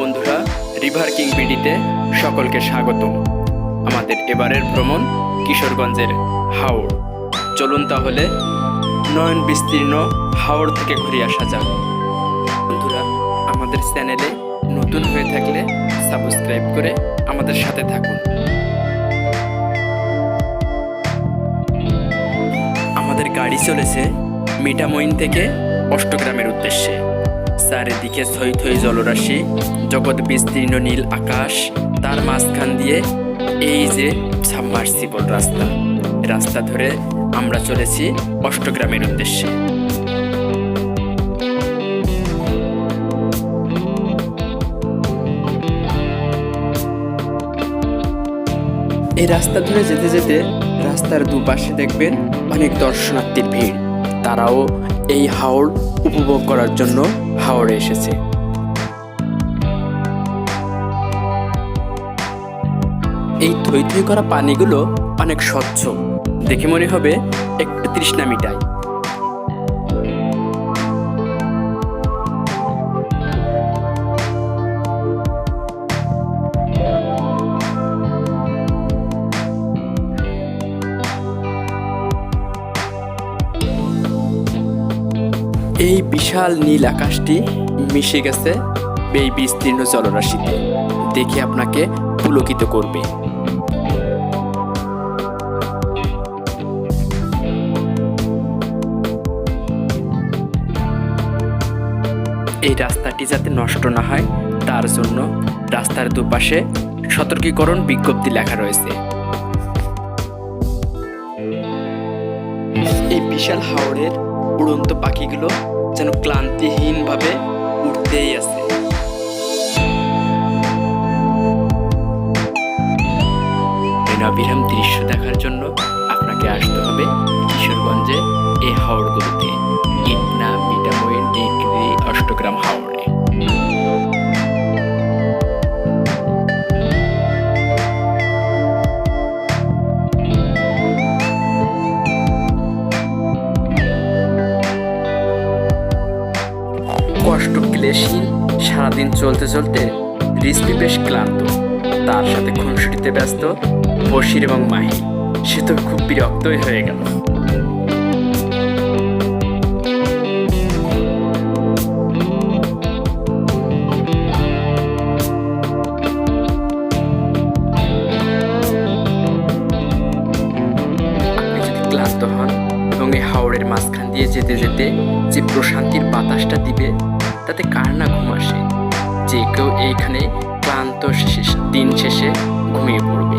বন্ধুরা river king বিডিতে সকলকে স্বাগত আমাদের এবারের ভ্রমণ কিশোরগঞ্জের হাওড় চলুন তাহলে নয়ন বিস্তীর্ণ হাওড় থেকে ঘুরে আসা যাক। বন্ধুরা, আমাদের চ্যানেলে নতুন হয়ে থাকলে সাবস্ক্রাইব করে আমাদের সাথে থাকুন। আমাদের গাড়ি চলেছে মিঠামইন থেকে অষ্টগ্রামের উদ্দেশ্যে। চারিদিকে থই থই জলরাশি, জগৎ বিস্তীর্ণ নীল আকাশ, তার মাঝখান দিয়ে এই যে সাবমার্সিবল রাস্তা। রাস্তা ধরে আমরা চলেছি অষ্টগ্রামের উদ্দেশ্যে। এই রাস্তা ধরে যেতে যেতে রাস্তার দুপাশে দেখবেন অনেক দর্শনার্থীর ভিড়। তারাও এই হাওড় উপভোগ করার জন্য হাওড়ে এসেছে। এই থই থই করা পানিগুলো অনেক স্বচ্ছ। দেখে মনে হবে একটু তৃষ্ণা মিটায়। এই বিশাল নীল আকাশটি মিশে গেছে এই বিস্তীর্ণ জলরাশিতে। দেখে আপনাকে পুলকিত করবে। এই রাস্তাটি যাতে নষ্ট না হয়, তার জন্য রাস্তার দুপাশে সতর্কীকরণ বিজ্ঞপ্তি লেখা রয়েছে। এই বিশাল হাওড়ের উড়ন্ত পাখিগুলো যেন ক্লান্তিহীনভাবে উঠতেই আছে বিরাম দৃশ্য দেখার জন্য আপনাকে আসতে হবে কিশোরগঞ্জে এ হাওড়গুলোতে ইটনা মিটামইন ডিগ্রি অষ্টগ্রাম হাওড়ে। কষ্ট ক্লেশহীন সারাদিন চলতে চলতে রিসপি বেশ ক্লান্ত। তার সাথে খুনসুটিতে ব্যস্ত বশির এবং মাহি। সে তো খুব বিরক্তই হয়ে গেল। ক্লান্ত হন এবং এই হাওড়ের মাঝখান দিয়ে যেতে যেতে যে প্রশান্তির বাতাসটা দিবে তাতে কার না ঘুম আসে? যে কেউ এইখানে ক্লান্ত শেষে দিন শেষে ঘুমিয়ে পড়বে।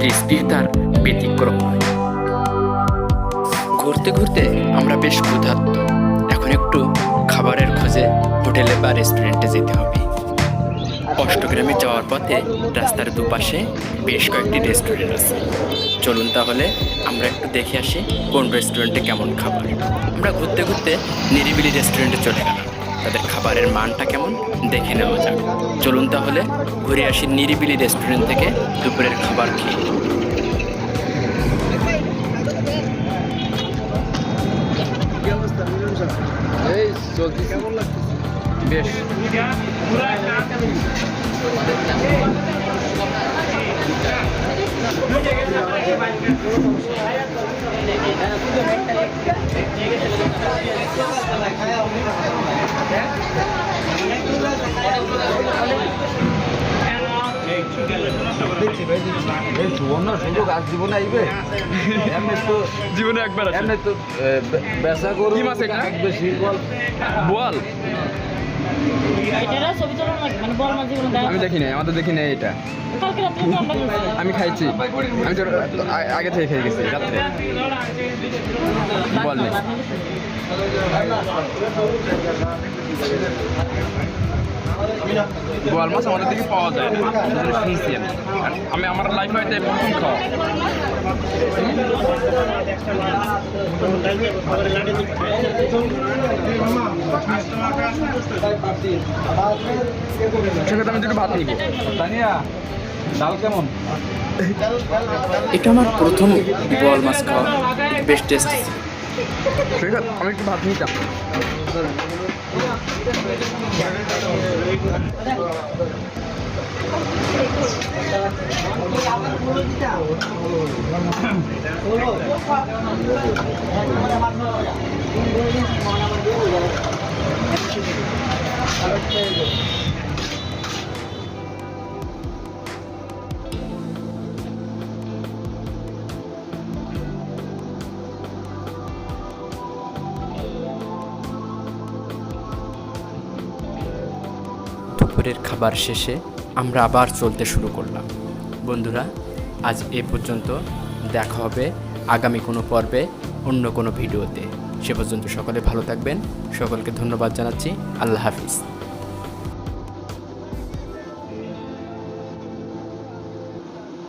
রিসপি তার ব্যতিক্রম ঘুরতে ঘুরতে আমরা বেশ ক্ষুধার্ত। এখন একটু খাবারের খোঁজে হোটেলে বা রেস্টুরেন্টে যেতে হবে। অষ্টগ্রামে যাওয়ার পথে রাস্তার দুপাশে বেশ কয়েকটি রেস্টুরেন্ট আছে। চলুন তাহলে আমরা একটু দেখে আসি কোন রেস্টুরেন্টে কেমন খাবার। আমরা ঘুরতে ঘুরতে নিরিবিলি রেস্টুরেন্টে চলে গেলাম। তাদের খাবারের মানটা কেমন? দেখে নেওয়া যাক। চলুন তাহলে ঘুরে আসি নিরিবিলি রেস্টুরেন্ট থেকে দুপুরের খাবার খেয়ে। বেশ। জীবনে আইবে এমনি তো জীবনে একবার এমনি তো এ, বে- বেচা করু কি মাছ এটা? বেশি বল। বল মানে আমি দেখি নাই আমাদের দেখি নাই এটা আমি খাইছি। আমি তো আগে থেকে খেয়ে গেছি রাত্রে। বল নেই বোয়াল মাছ আমাদের দিকে পাওয়া যায় না। সেজন্য শুনছি আমি আমি আমার লাইফ হয়তো প্রথম খাওয়া। সেক্ষেত্রে আমি দুটো ভাত নিব। তানিয়া ডাল কেমন? এটা আমার প্রথম গোয়াল মাছ খাওয়া বেশ টেস্টি ঠিক আছে আমি একটু ভাত নিতাম দুপুরের খাবার শেষে আমরা আবার চলতে শুরু করলাম। বন্ধুরা, আজ এ পর্যন্ত। দেখা হবে আগামী কোনো পর্বে, অন্য কোনো ভিডিওতে। সে পর্যন্ত সকলে ভালো থাকবেন। সকলকে ধন্যবাদ জানাচ্ছি। আল্লাহ হাফিজ।